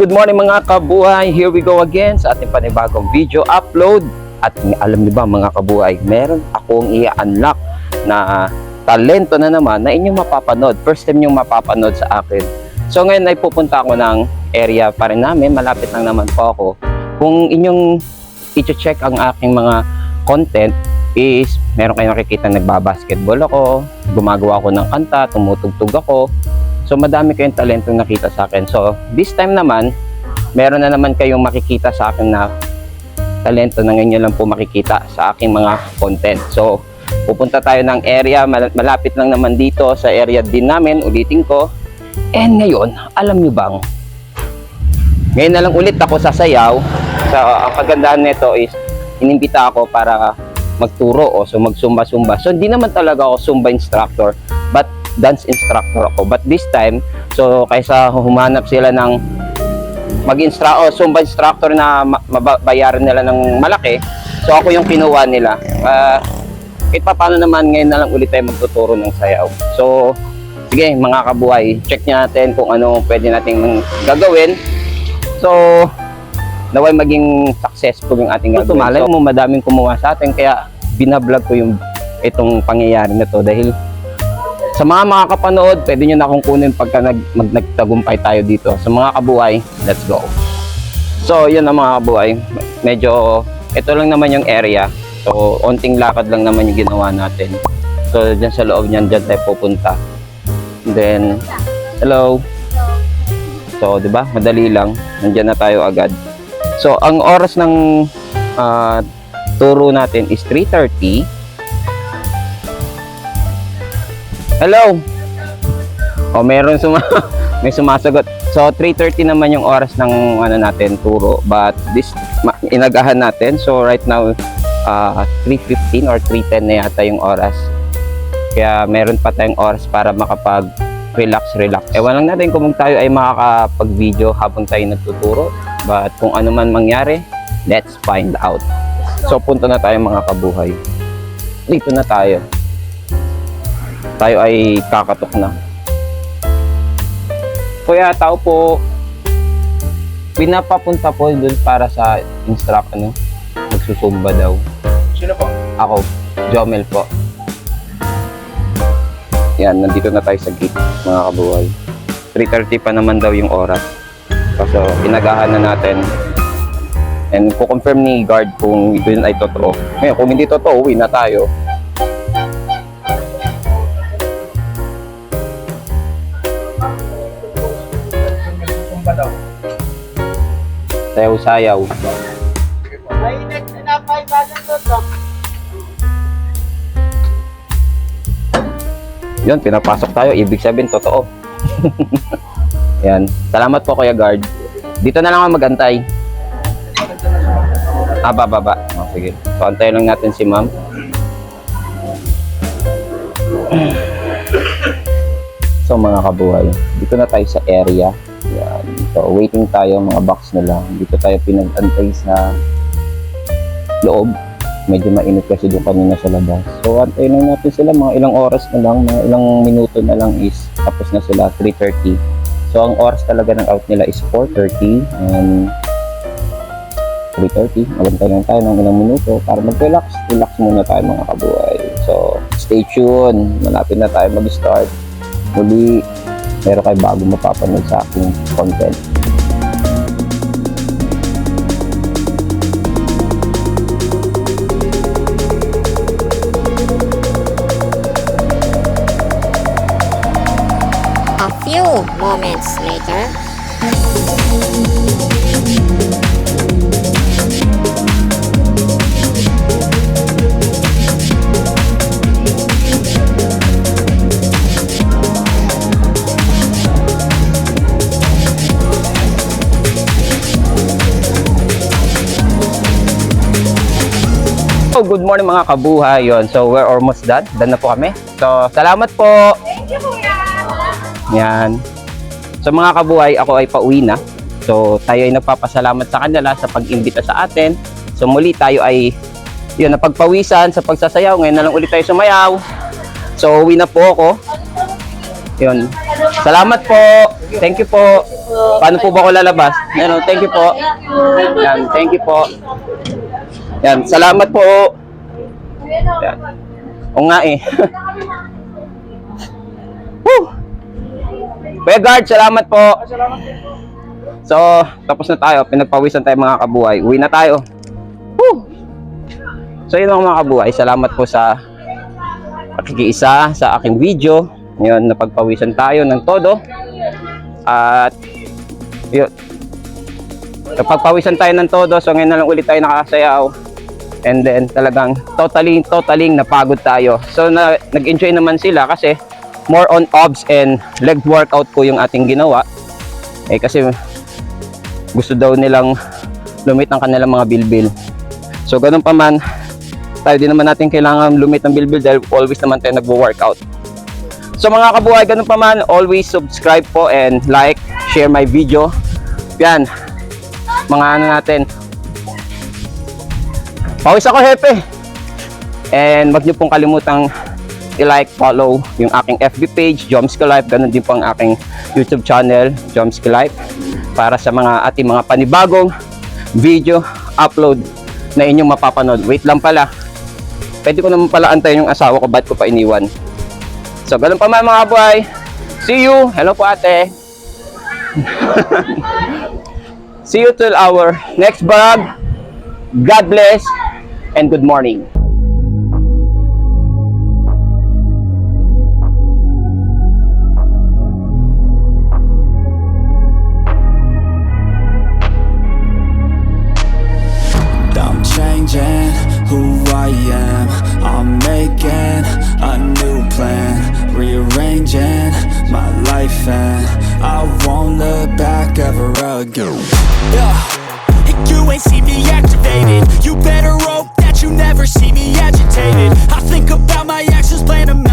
good morning mga kabuhay. Here we go again sa ating panibagong video upload. At alam niyo ba mga kabuhay, meron akong i-unlock na talento na naman na inyong mapapanood. First time yung mapapanood sa akin. So ngayon ay pupunta ako ng area pa rin namin. Malapit lang naman po ako. Kung inyong i-check ang aking mga content is meron kayong nakikita nagbabasketball ako, gumagawa ako ng kanta, tumutugtog ako, So madami kayong talentong nakita sa akin. So this time naman, meron na naman kayong makikita sa akin na talento na ngayon lang po makikita sa aking mga content. So pupunta tayo ng area, mal- malapit lang naman dito sa area din namin, ulitin ko. And ngayon, alam nyo bang, ngayon na lang ulit ako sasayaw. So ang kagandahan nito is, inimbita ako para magturo o so magsumba-sumba. So hindi naman talaga ako zumba instructor, dance instructor ako. But this time, so kaysa humanap sila ng mag-instra o Zumba instructor na ma- mabayaran nila ng malaki, so ako yung kinuha nila. Uh, kahit pa paano naman ngayon na lang ulit tayo magtuturo ng sayaw. So, sige mga kabuhay, check natin kung ano pwede nating gagawin. So, naway maging successful yung ating gagawin. Tumalay mo, madaming kumuha sa atin, kaya binablog ko yung itong pangyayari na to dahil sa mga makakapanood, pwede nyo na akong kunin pagka nag, mag, nagtagumpay tayo dito. Sa mga kabuhay, let's go. So, yun ang mga kabuhay. Medyo, ito lang naman yung area. So, onting lakad lang naman yung ginawa natin. So, dyan sa loob niyan, dyan tayo pupunta. And then, hello. So, di ba? Madali lang. Nandyan na tayo agad. So, ang oras ng ah, turo natin is 3.30. Hello. O meron suma may sumasagot. So 3:30 naman yung oras ng ano natin turo. But this inagahan natin. So right now uh, 3:15 or 3:10 na yata yung oras. Kaya meron pa tayong oras para makapag relax relax. Ewan lang natin kung tayo ay makakapag-video habang tayo nagtuturo. But kung ano man mangyari, let's find out. So punta na tayo mga kabuhay. Dito na tayo tayo ay kakatok na. Kuya, tao po. Pinapapunta po doon para sa instruct, ano? Magsusumba daw. Sino po? Ako, Jomel po. Yan, nandito na tayo sa gate, mga kabuhay. 3.30 pa naman daw yung oras. Kaso, inagahan na natin. And ko-confirm ni guard kung ito yun ay totoo. Ngayon, kung hindi totoo, uwi na tayo. Sayaw-sayaw. Ay, nagtinapay ba ng toto? Yun, pinapasok tayo. Ibig sabihin, totoo. Yan. Salamat po, Kuya Guard. Dito na lang ako magantay. Ah, baba, baba. Oh, sige. So, antayin lang natin si ma'am. So, mga kabuhay, dito na tayo sa area. So, waiting tayo, mga box na lang. Dito tayo pinag-antay sa loob. Medyo mainit kasi doon kanina sa labas. So, antayin lang natin sila. Mga ilang oras na lang, mga ilang minuto na lang is tapos na sila, 3.30. So, ang oras talaga ng out nila is 4.30 and 3.30. Magantay lang tayo ng ilang minuto para mag-relax. Relax muna tayo mga kabuhay. So, stay tuned. Malapit na tayo mag-start. Muli, meron kayo bago mapapanood sa aking content. A few moments later. Good morning mga kabuhay. Yon. So, we're almost done. Done na po kami. So, salamat po. Yan. So, mga kabuhay, ako ay pauwi na. So, tayo ay nagpapasalamat sa kanila sa pag-imbita sa atin. So, muli tayo ay yun, napagpawisan sa pagsasayaw. Ngayon na lang ulit tayo sumayaw. So, uwi na po ako. Yun. Salamat po. Thank you po. Paano po ba ako lalabas? Ano, thank you po. Yan, thank you po. Yan, salamat po. Yan. O nga eh. Woo! Kuya Guard, salamat po. So, tapos na tayo. Pinagpawisan tayo mga kabuhay. Uwi na tayo. Woo! So, yun mga kabuhay. Salamat po sa pakikiisa sa aking video. Ngayon, napagpawisan tayo ng todo. At, yun. Napagpawisan tayo ng todo. So, ngayon na lang ulit tayo nakasayaw. And then, talagang totally, totally napagod tayo. So, na, nag-enjoy naman sila kasi more on abs and leg workout po yung ating ginawa. Eh, kasi gusto daw nilang lumit ng kanilang mga bilbil. So, ganun pa man, tayo din naman natin kailangan lumit ng bilbil dahil always naman tayo nagwo-workout. So mga kabuhay, ganun pa man, always subscribe po and like, share my video. Yan, mga ano natin. Pawis ako, hepe. And wag niyo pong kalimutang i-like, follow yung aking FB page, Jomsky Life. Ganun din po ang aking YouTube channel, Jomsky Life. Para sa mga ating mga panibagong video upload na inyong mapapanood. Wait lang pala. Pwede ko naman pala antayin yung asawa ko, ba't ko pa iniwan? So, ganun pa man mga boy. See you. Hello po ate. See you till our next vlog. God bless and good morning. I'm changing who I am. I'm making a new plan, rearranging my life, and I won't look back ever again. Yeah. You ain't see me activated You better hope that you never see me agitated. I think about my actions, plan them